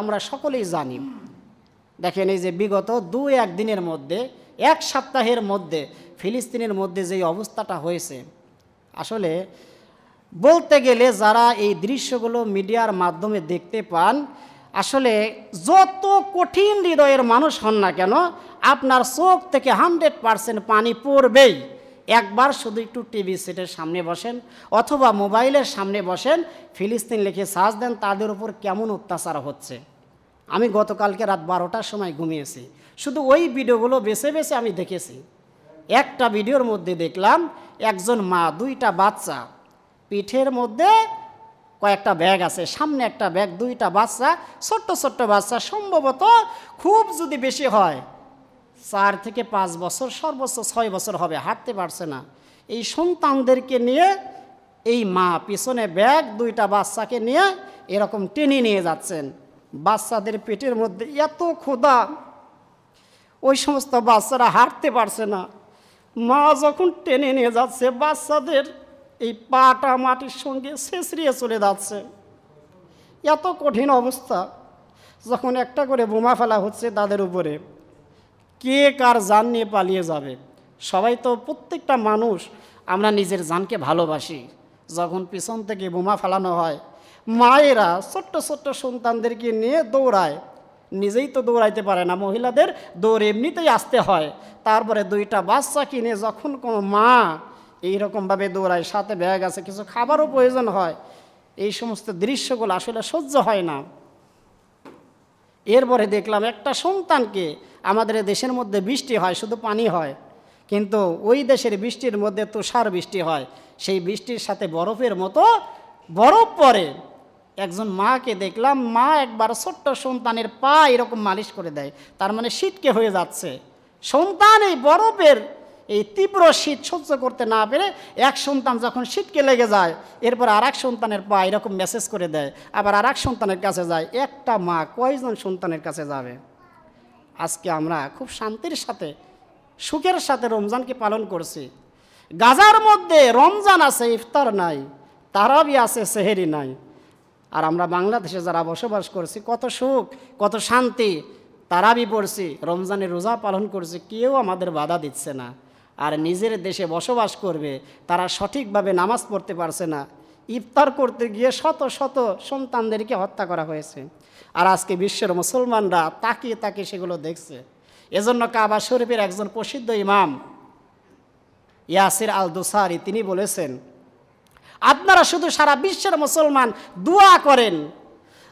আমরা সকলেই জানি। দেখেন এই যে বিগত দু এক দিনের মধ্যে, এক সপ্তাহের মধ্যে ফিলিস্তিনের মধ্যে যে অবস্থাটা হয়েছে, আসলে বলতে গেলে যারা এই দৃশ্যগুলো মিডিয়ার মাধ্যমে দেখতে পান, আসলে যত কঠিন হৃদয়ের মানুষ হন না কেন, আপনার চোখ থেকে হান্ড্রেড পারসেন্ট পানি পড়বেই। একবার শুধু একটু টিভি সেটের সামনে বসেন অথবা মোবাইলের সামনে বসেন, ফিলিস্তিন লিখে সার্চ দেন, তাদের উপর কেমন অত্যাচার হচ্ছে। আমি গতকালকে রাত বারোটার সময় ঘুমিয়েছি। শুধু ওই ভিডিওগুলো বেছে বেছে আমি দেখেছি। একটা ভিডিওর মধ্যে দেখলাম, একজন মা, দুইটা বাচ্চা, পিঠের মধ্যে কয়েকটা ব্যাগ আছে, সামনে একটা ব্যাগ, দুইটা বাচ্চা, ছোট্ট ছোট্ট বাচ্চা, সম্ভবত খুব যদি বেশি হয় চার থেকে পাঁচ বছর, সর্বোচ্চ ছয় বছর হবে, হাঁটতে পারছে না। এই সন্তানদেরকে নিয়ে, এই মা পিছনে ব্যাগ, দুইটা বাচ্চাকে নিয়ে এরকম টেনে নিয়ে যাচ্ছেন। বাচ্চাদের পেটের মধ্যে এত ক্ষুধা, ওই সমস্ত বাচ্চারা হাঁটতে পারছে না। মা যখন টেনে নিয়ে যাচ্ছে, বাচ্চাদের এই পাটা মাটির সঙ্গে ছেঁচড়িয়ে চলে যাচ্ছে। এত কঠিন অবস্থা, যখন একটা করে বোমা ফেলা হচ্ছে তাদের উপরে। কে কার জান নিয়ে পালিয়ে যাবে? সবাই তো প্রত্যেকটা মানুষ আমরা নিজের জানকে ভালোবাসি। যখন পিছন থেকে বোমা ফেলানো হয়, মায়েরা ছোট্ট ছোট্ট সন্তানদেরকে নিয়ে দৌড়ায়। নিজেই তো দৌড়াইতে পারে না, মহিলাদের দৌড় এমনিতেই আসতে হয়। তারপরে দুইটা বাচ্চা কিনে যখন কোনো মা এইরকমভাবে দৌড়ায়, সাথে ব্যাগ আছে, কিছু খাবারও প্রয়োজন হয়। এই সমস্ত দৃশ্যগুলো আসলে সহ্য হয় না। এরপরে দেখলাম একটা সন্তানকে আমাদের দেশের মধ্যে বৃষ্টি হয়, শুধু পানি হয়। কিন্তু ওই দেশের বৃষ্টির মধ্যে তুষার বৃষ্টি হয়। সেই বৃষ্টির সাথে বরফের মতো বরফ পড়ে। একজন মাকে দেখলাম, মা একবার ছোট্ট সন্তানের পা এরকম মালিশ করে দেয়। তার মানে শীতকে হয়ে যাচ্ছে। সন্তান এই বরফের এই তীব্র শীত সহ্য করতে না পেরে এক সন্তান যখন শীতকে লেগে যায়, এরপর আর এক সন্তানের পা এরকম মেসেজ করে দেয়, আবার আর এক সন্তানের কাছে যায়, একটা মা কয়জন সন্তানের কাছে যাবে? আজকে আমরা খুব শান্তির সাথে, সুখের সাথে রমজানকে পালন করছি। গাজার মধ্যে রমজান আছে, ইফতার নাই, তারাবি আছে, সেহেরি নাই। আর আমরা বাংলাদেশে যারা বসবাস করছি, কত সুখ, কত শান্তি, তারাবি পড়ছি, রমজানের রোজা পালন করছি, কেউ আমাদের বাধা দিচ্ছে না। আর নিজের দেশে বসবাস করবে, তারা সঠিকভাবে নামাজ পড়তে পারছে না। ইফতার করতে গিয়ে শত শত সন্তানদেরকে হত্যা করা হয়েছে। আর আজকে বিশ্বের মুসলমানরা তাকিয়ে তাকিয়ে সেগুলো দেখছে। এজন্য কাবা শরীফের একজন প্রসিদ্ধ ইমাম ইয়াসির আল দোসারি তিনি বলেছেন, আপনারা শুধু সারা বিশ্বের মুসলমান দোয়া করেন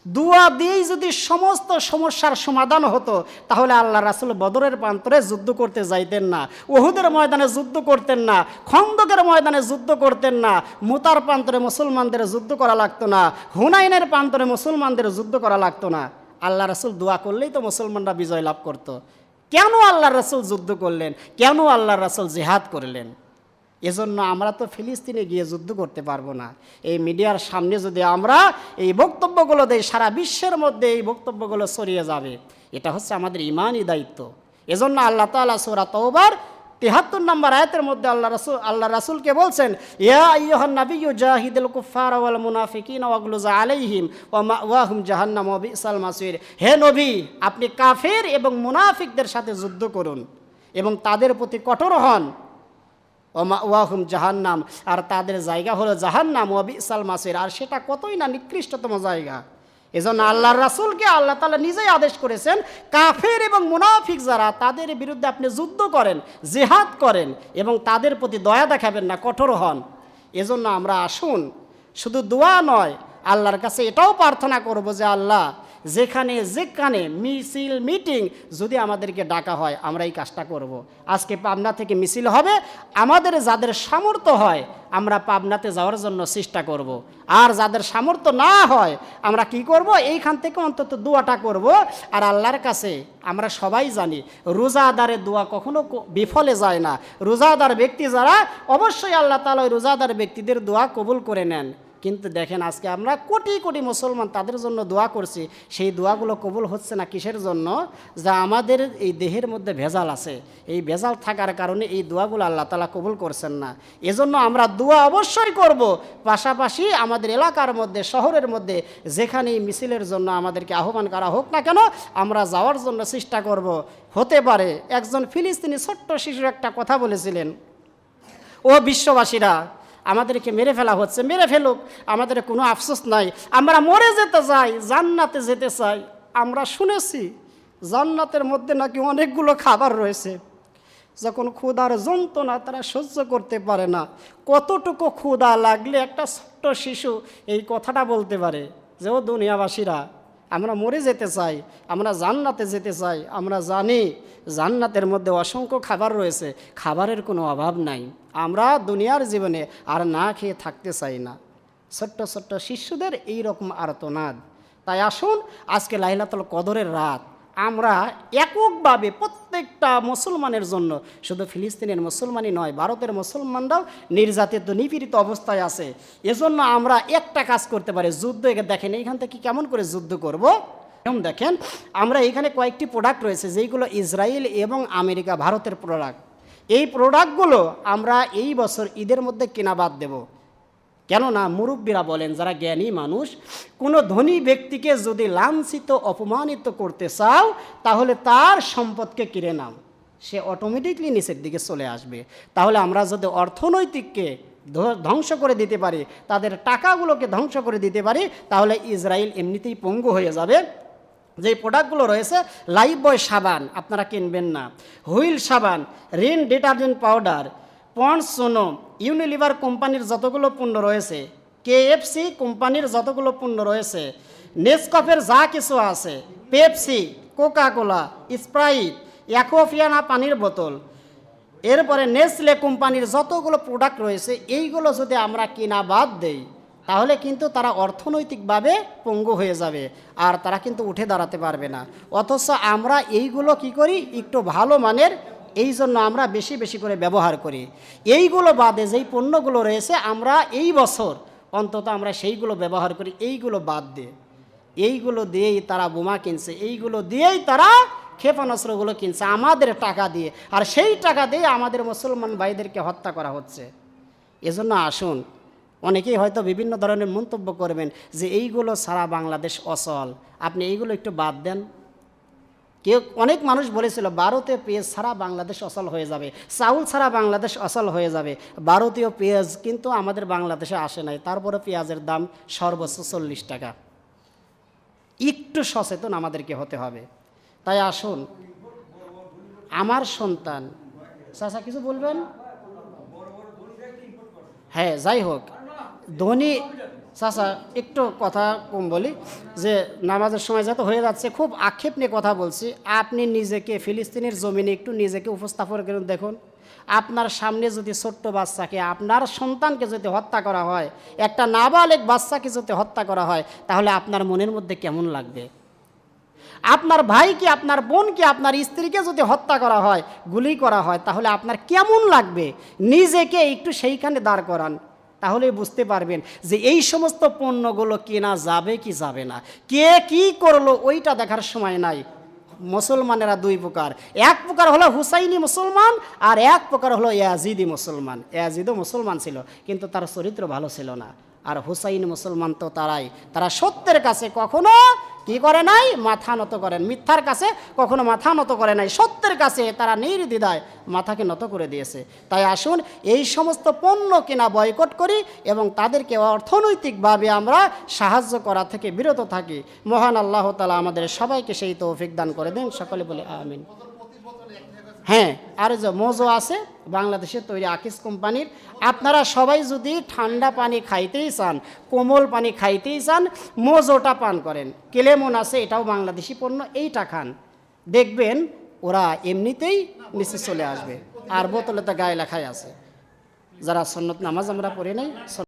দোয়া দিয়েই যদি সমস্ত সমস্যার সমাধান হতো, তাহলে আল্লাহ রাসুল বদরের প্রান্তরে যুদ্ধ করতে যাইতেন না ওহুদের ময়দানে যুদ্ধ করতেন না, খন্দকের ময়দানে যুদ্ধ করতেন না, মুতার প্রান্তরে মুসলমানদের যুদ্ধ করা লাগতো না, হুনাইনের প্রান্তরে মুসলমানদের যুদ্ধ করা লাগতো না। আল্লাহ রাসুল দোয়া করলেই তো মুসলমানরা বিজয় লাভ করতো। কেন আল্লাহ রাসুল যুদ্ধ করলেন? কেন আল্লাহ রাসুল জিহাদ করলেন? এজন্য আমরা তো ফিলিস্তিনে গিয়ে যুদ্ধ করতে পারব না। এই মিডিয়ার সামনে যদি আমরা এই বক্তব্যগুলো দেই, সারা বিশ্বের মধ্যে এই বক্তব্যগুলো ছড়িয়ে যাবে। এটা হচ্ছে আমাদের ইমানই দায়িত্ব। এজন্য আল্লাহ তালা সোরা তৌবার তিহাত্তর নম্বর আয়াতের মধ্যে আল্লাহ রাসুল আল্লাহ রাসুলকে বলছেন, ইয়া ইয়হান ওয়াল ওয়া মাওয়াহুম জাহান্নাম মাসির। হে নবী, আপনি কাফের এবং মুনাফিকদের সাথে যুদ্ধ করুন এবং তাদের প্রতি কঠোর হন। ওমা ওয়াহুম জাহান্নাম। আর তাদের জায়গা হলো জাহান্নাম ও বিসাল মাসির। আর সেটা কতই না নিকৃষ্টতম জায়গা। এজন্য আল্লাহর রাসুলকে আল্লাহ তালা নিজেই আদেশ করেছেন, কাফের এবং মুনাফিক যারা, তাদের বিরুদ্ধে আপনি যুদ্ধ করেন, জেহাদ করেন এবং তাদের প্রতি দয়া দেখাবেন না, কঠোর হন। এজন্য আমরা আসুন, শুধু দোয়া নয়, আল্লাহর কাছে এটাও প্রার্থনা করব যে আল্লাহ যেখানে যেখানে মিছিল, মিটিং, যদি আমাদেরকে ডাকা হয় আমরা এই কাজটা করব। আজকে পাবনা থেকে মিছিল হবে, আমাদের যাদের সামর্থ্য হয়, আমরা পাবনাতে যাওয়ার জন্য চেষ্টা করব। আর যাদের সামর্থ্য না হয়, আমরা কি করব এইখান থেকে অন্তত দোয়াটা করব আর আল্লাহর কাছে আমরা সবাই জানি, রোজাদারের দোয়া কখনো বিফলে যায় না রোজাদার ব্যক্তি যারা, অবশ্যই আল্লাহ তালা রোজাদার ব্যক্তিদের দোয়া কবুল করে নেন কিন্তু দেখেন আজকে আমরা কোটি কোটি মুসলমান তাদের জন্য দোয়া করছি, সেই দোয়াগুলো কবুল হচ্ছে না কিসের জন্য? যা আমাদের এই দেহের মধ্যে ভেজাল আছে। এই ভেজাল থাকার কারণে এই দোয়াগুলো আল্লাহ তালা কবুল করছেন না। এজন্য আমরা দোয়া অবশ্যই করব। পাশাপাশি আমাদের এলাকার মধ্যে, শহরের মধ্যে যেখানে এই মিছিলের জন্য আমাদেরকে আহ্বান করা হোক না কেন, আমরা যাওয়ার জন্য চেষ্টা করব। হতে পারে, একজন ফিলিস্তিনি ছোট্ট শিশুর একটা কথা বলেছিলেন, ও বিশ্ববাসীরা আমাদেরকে মেরে ফেলা হচ্ছে, মেরে ফেলুক, আমাদের কোনো আফসোস নাই। আমরা মরে যেতে চাই, জান্নাতে যেতে চাই। আমরা শুনেছি জান্নাতের মধ্যে নাকি অনেকগুলো খাবার রয়েছে। যখন ক্ষুধার যন্ত্রণা তারা সহ্য করতে পারে না। কতটুকু ক্ষুধা লাগলে একটা ছোট্ট শিশু এই কথাটা বলতে পারে যে, ও দুনিয়াবাসীরা, আমরা মরে যেতে চাই, আমরা জান্নাতে যেতে চাই। আমরা জানি জান্নাতের মধ্যে অসংখ্য খাবার রয়েছে, খাবারের কোনো অভাব নাই। আমরা দুনিয়ার জীবনে আর না খেয়ে থাকতে চাই না। ছোট্ট ছোট্ট শিশুদের এই রকম আর্তনাদ। তাই আসুন, আজকে লাইলাতুল কদরের রাত, আমরা এককভাবে প্রত্যেকটা মুসলমানের জন্য, শুধু ফিলিস্তিনের মুসলমানই নয়, ভারতের মুসলমানরাও নির্যাতিত, নিপীড়িত অবস্থায় আছে। এজন্য আমরা একটা কাজ করতে পারি, যুদ্ধ দেখেন, এইখান থেকে কেমন করে যুদ্ধ করব? দেখেন, আমরা এখানে কয়েকটি প্রোডাক্ট রয়েছে, যেইগুলো ইসরায়েল এবং আমেরিকা, ভারতের প্রোডাক্ট এই প্রোডাক্টগুলো আমরা এই বছর ঈদের মধ্যে কেনা বাদ দেবো। কেননা মুরব্বীরা বলেন, যারা জ্ঞানী মানুষ, কোনো ধনী ব্যক্তিকে যদি লাঞ্ছিত, অপমানিত করতে চাও, তাহলে তার সম্পদকে কিনে নাও। সে অটোমেটিকলি নিচের দিকে চলে আসবে। তাহলে আমরা যদি অর্থনৈতিককে ধ্বংস করে দিতে পারি, তাদের টাকাগুলোকে ধ্বংস করে দিতে পারি, তাহলে ইসরায়েল এমনিতেই পঙ্গু হয়ে যাবে। যে প্রোডাক্টগুলো রয়েছে লাইফ বয় সাবান, আপনারা কিনবেন না। হুইল সাবান, রিন ডিটারজেন্ট পাউডার পন্ডস সোনো ইউনিলিভার কোম্পানির যতগুলো পণ্য রয়েছে, কেএফসি কোম্পানির যতগুলো পণ্য রয়েছে, নেসকফের যা কিছু আছে, Pepsi Coca Cola Sprite, Aquafina পানির বোতল, এরপরে নেসলে কোম্পানির যতগুলো প্রোডাক্ট রয়েছে, এইগুলো যদি আমরা কিনা বাদ দেই তাহলে কিন্তু তারা অর্থনৈতিকভাবে পঙ্গু হয়ে যাবে আর তারা কিন্তু উঠে দাঁড়াতে পারবে না। অথচ আমরা এইগুলো কি করি? একটু ভালো মানের এই জন্য আমরা বেশি বেশি করে ব্যবহার করি। এইগুলো বাদে যেই পণ্যগুলো রয়েছে, আমরা এই বছর অন্তত আমরা সেইগুলো ব্যবহার করি, এইগুলো বাদ দিয়ে এইগুলো দিয়েই তারা বোমা কিনছে, এইগুলো দিয়েই তারা ক্ষেপণাস্ত্রগুলো কিনছে, আমাদের টাকা দিয়ে। আর সেই টাকা দিয়ে আমাদের মুসলমান ভাইদেরকে হত্যা করা হচ্ছে। এজন্য আসুন অনেকেই হয়তো বিভিন্ন ধরনের মন্তব্য করবেন যে এইগুলো সারা বাংলাদেশ অচল আপনি এইগুলো একটু বাদ দেন। কেউ, অনেক মানুষ বলেছিল, ভারতে পেঁয়াজ ছাড়া বাংলাদেশ অচল হয়ে যাবে। চাউল ছাড়া বাংলাদেশ অচল হয়ে যাবে। ভারতীয় পেঁয়াজ কিন্তু আমাদের বাংলাদেশে আসে নাই। তারপরে পেঁয়াজের দাম সর্বোচ্চ চল্লিশ টাকা। একটু সচেতন আমাদেরকে হতে হবে। তাই আসুন, আমার সন্তান, চাচা কিছু বলবেন? হ্যাঁ যাই হোক ধনী, চাচা, একটু কথা কম বলি, যে নামাজের সময় যত হয়ে যাচ্ছে, খুব আক্ষেপ নিয়ে কথা বলছি। আপনি নিজেকে ফিলিস্তিনের জমিনে একটু নিজেকে উপস্থাপন করে দেখুন। আপনার সামনে যদি ছোট্ট বাচ্চাকে, আপনার সন্তানকে যদি হত্যা করা হয়, একটা নাবালেক বাচ্চাকে যদি হত্যা করা হয়, তাহলে আপনার মনের মধ্যে কেমন লাগবে? আপনার ভাইকে, আপনার বোনকে, আপনার স্ত্রীকে যদি হত্যা করা হয়, গুলি করা হয়, তাহলে আপনার কেমন লাগবে? নিজেকে একটু সেইখানে দাঁড় করান। তাহলে বুঝতে পারবেন যে এই সমস্ত পণ্যগুলো কেনা যাবে কি যাবে না। কে কি করল ওইটা দেখার সময় নাই। মুসলমানেরা দুই প্রকার। এক প্রকার হলো হুসাইনি মুসলমান আর এক প্রকার হলো ইয়াজিদি মুসলমান। ইয়াজিদও মুসলমান ছিল, কিন্তু তার চরিত্র ভালো ছিল না। আর হুসাইন মুসলমান তো তারাই। তারা সত্যের কাছে কখনো কি করে নাই? মাথা নত করেন। মিথ্যার কাছে কখনো মাথা নত করে নাই। সত্যের কাছে তারা নির্দ্বিধায় মাথাকে নত করে দিয়েছে। তাই আসুন, এই সমস্ত পণ্য কিনা বয়কট করি এবং তাদেরকে অর্থনৈতিকভাবে আমরা সাহায্য করা থেকে বিরত থাকি। মহান আল্লাহ তালা আমাদের সবাইকে সেই তৌফিক দান করে দেন। সকলে বলে আমিন। হ্যাঁ আর যে মোজো আছে বাংলাদেশের তৈরি আকিস কোম্পানির, আপনারা সবাই যদি ঠান্ডা পানি খাইতেই চান, কোমল পানি খাইতেই চান, মোজোটা পান করেন। কেলেমন আছে, এটাও বাংলাদেশি পণ্য, এইটা খান। দেখবেন, ওরা এমনিতেই নিচে চলে আসবে। আর বোতলে তো গায়ে লেখাই আছে। যারা সন্নত নামাজ আমরা পড়ি নাই